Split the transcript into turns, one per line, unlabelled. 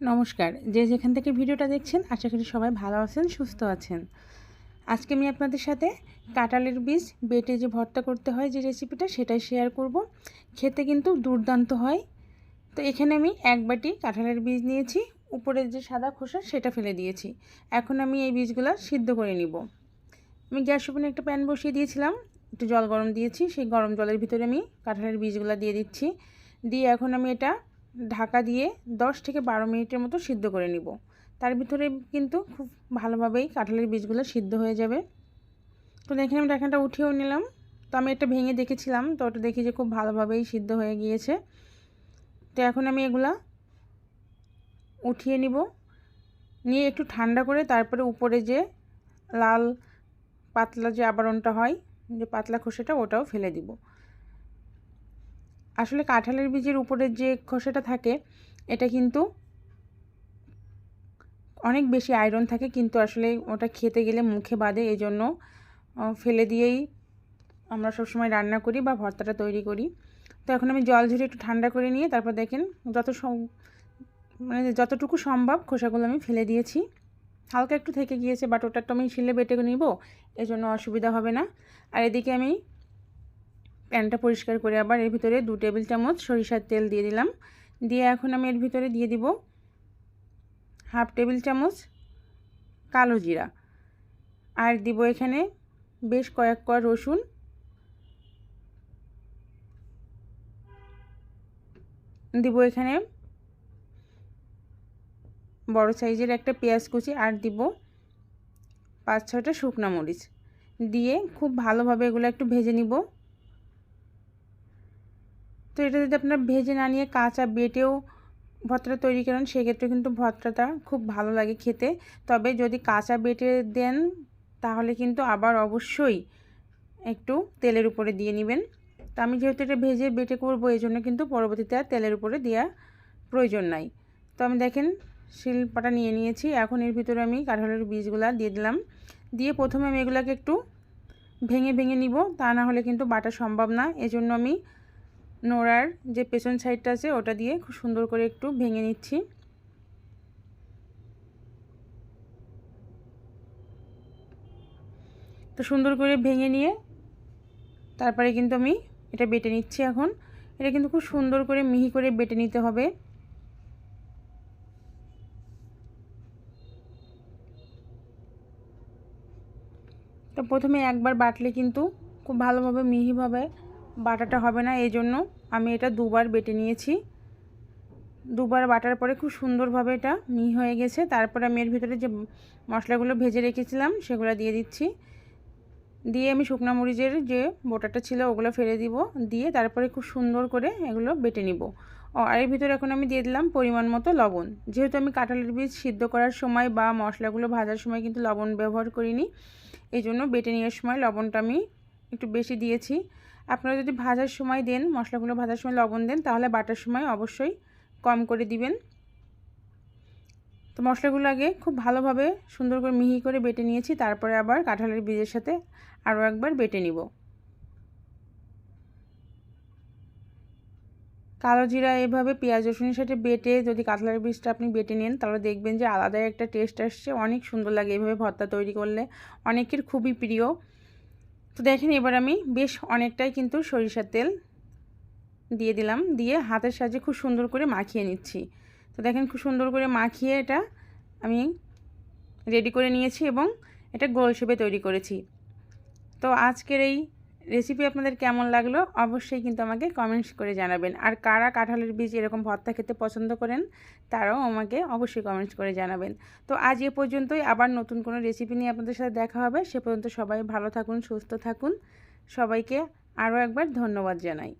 নমস্কার। যে যেখান থেকে ভিডিওটা দেখছেন, আশা করি সবাই ভালো আছেন, সুস্থ আছেন। আজকে আমি আপনাদের সাথে কাঁঠালের বীজ বেটে যে ভর্তা করতে হয়, যে রেসিপিটা সেটাই শেয়ার করব। খেতে কিন্তু দুর্দান্ত হয়। তো এখানে আমি এক বাটি কাঁঠালের বীজ নিয়েছি উপরের যে সাদা খোসা, সেটা ফেলে দিয়েছি। এখন আমি এই বীজগুলো সিদ্ধ করে নিব। আমি গ্যাস ওভেনে একটা প্যান বসিয়ে দিয়েছিলাম, একটু জল গরম দিয়েছি, সেই গরম জলের ভিতরে আমি কাঁঠালের বীজগুলো দিয়ে দিচ্ছি। দিয়ে এখন আমি এটা ঢাকা দিয়ে 10 থেকে বারো মিনিটের মতো সিদ্ধ করে নিব। তার ভিতরে কিন্তু খুব ভালোভাবেই কাঁঠালের বীজগুলো সিদ্ধ হয়ে যাবে। তো দেখেন আমি ঢাকাটা উঠিয়েও নিলাম। তো আমি এটা ভেঙে দেখেছিলাম, তো ওটা দেখি যে খুব ভালোভাবেই সিদ্ধ হয়ে গিয়েছে। তো এখন আমি এগুলা উঠিয়ে নিব। নিয়ে একটু ঠান্ডা করে তারপরে উপরে যে লাল পাতলা যে আবরণটা হয়, যে পাতলা খোসাটা, ওটাও ফেলে দিব। আসলে কাঁঠালের বীজের উপরের যে খোসাটা থাকে, এটা কিন্তু অনেক বেশি আয়রন থাকে, কিন্তু আসলে ওটা খেতে গেলে মুখে বাঁধে এই জন্য ফেলে দিয়েই আমরা সবসময় রান্না করি বা ভর্তাটা তৈরি করি। তো এখন আমি জল ঝরে একটু ঠান্ডা করে নিয়ে, তারপর দেখেন যত মানে যতটুকু সম্ভব খোসাগুলো আমি ফেলে দিয়েছি। হালকা একটু থেকে গিয়েছে বাট ওটা তো আমি শিলে বেটে নিব এই জন্য অসুবিধা হবে না। আর এদিকে আমি প্যানটা পরিষ্কার করে আবার এর ভিতরে দু টেবিল চামচ সরিষার তেল দিয়ে দিলাম। দিয়ে এখন আমি এর ভিতরে দিয়ে দিব হাফ টেবিল চামচ কালো জিরা। আর দিব এখানে বেশ কয়েক কোয়া রসুন। দিব এখানে বড় সাইজের একটা পেঁয়াজ কুচি আর দিব পাঁচ ছয়টা শুকনা মরিচ। দিয়ে খুব ভালোভাবে এগুলো একটু ভেজে নিব। তো এটা যদি আপনারা ভেজে না নিয়ে কাঁচা বেটেও ভর্তাটা তৈরি করেন, সেক্ষেত্রে কিন্তু ভর্তাটা খুব ভালো লাগে খেতে। তবে যদি কাঁচা বেটে দেন, তাহলে কিন্তু আবার অবশ্যই একটু তেলের উপরে দিয়ে নেবেন। তো আমি যেহেতু এটা ভেজে বেটে করব, এই জন্য কিন্তু পরবর্তীতে আর তেলের উপরে দেওয়া প্রয়োজন নাই। তো আমি দেখেন, শিলপাটা নিয়ে নিয়েছি। এখন এর ভিতরে আমি কাঁঠালের বীজগুলা দিয়ে দিলাম। দিয়ে প্রথমে আমি এগুলাকে একটু ভেঙে ভেঙে নিব। তা না হলে কিন্তু বাটা সম্ভব না। এজন্য আমি নোড়ার যে পেছন সাইডটা আছে, ওটা দিয়ে খুব সুন্দর করে একটু ভেঙে নিচ্ছি। তো সুন্দর করে ভেঙে নিয়ে তারপরে কিন্তু আমি এটা বেটে নিচ্ছি এখন। এটা কিন্তু খুব সুন্দর করে মিহি করে বেটে নিতে হবে। তো প্রথমে একবার বাটলে কিন্তু খুব ভালোভাবে মিহিভাবে বাটাটা হবে না, এই জন্য আমি এটা দুবার বেটে নিয়েছি। দুবার বাটার পরে খুব সুন্দরভাবে এটা মিহি হয়ে গেছে। তারপরে আমি এর ভিতরে যে মশলাগুলো ভেজে রেখেছিলাম, সেগুলো দিয়ে দিচ্ছি। দিয়ে আমি শুকনো মরিচের যে বোটাটা ছিল, ওগুলো ফেলে দিব। দিয়ে তারপরে খুব সুন্দর করে এগুলো বেটে নিব। ও, আর এর ভিতরে এখন আমি দিয়ে দিলাম পরিমাণ মতো লবণ। যেহেতু আমি কাঁঠালের বীজ সিদ্ধ করার সময় বা মশলাগুলো ভাজার সময় কিন্তু লবণ ব্যবহার করিনি, এই জন্য বেটে নেওয়ার সময় লবণটা আমি একটু বেশি দিয়েছি। আপনারা যদি ভাজার সময় দেন, মশলাগুলো ভাজার সময় লবণ দেন, তাহলে বাটার সময় অবশ্যই কম করে দিবেন। তো মশলাগুলো আগে খুব ভালোভাবে সুন্দর করে মিহি করে বেটে নিয়েছি, তারপরে আবার কাঁঠালের বীজের সাথে আরও একবার বেটে নিব। কালো জিরা এভাবে পেঁয়াজ, রসুনের সাথে বেটে যদি কাঁঠালের বীজটা আপনি বেটে নেন, তাহলে দেখবেন যে আলাদাই একটা টেস্ট আসছে, অনেক সুন্দর লাগে এভাবে ভর্তা তৈরি করলে। অনেকের খুবই প্রিয়। তো দেখেন, এবার আমি বেশ অনেকটাই কিন্তু সরিষার তেল দিয়ে দিলাম, দিয়ে হাতের সাহায্যে খুব সুন্দর করে মাখিয়ে নিচ্ছি। তো দেখেন, খুব সুন্দর করে মাখিয়ে এটা আমি রেডি করে নিয়েছি এবং এটা গোল শেপে তৈরি করেছি। তো আজকের এই রেসিপি আপনাদের কেমন লাগল, অবশ্যই কিন্তু আমাকে কমেন্টস করে জানাবেন। আর কারা কাঁঠালের বীজ এরকম ভর্তা খেতে পছন্দ করেন, তারাও আমাকে অবশ্যই কমেন্টস করে জানাবেন। তো আজ এ পর্যন্তই, আবার নতুন কোনো রেসিপি নিয়ে আপনাদের সাথে দেখা হবে, সে পর্যন্ত সবাই ভালো থাকুন, সুস্থ থাকুন। সবাইকে আরও একবার ধন্যবাদ জানাই।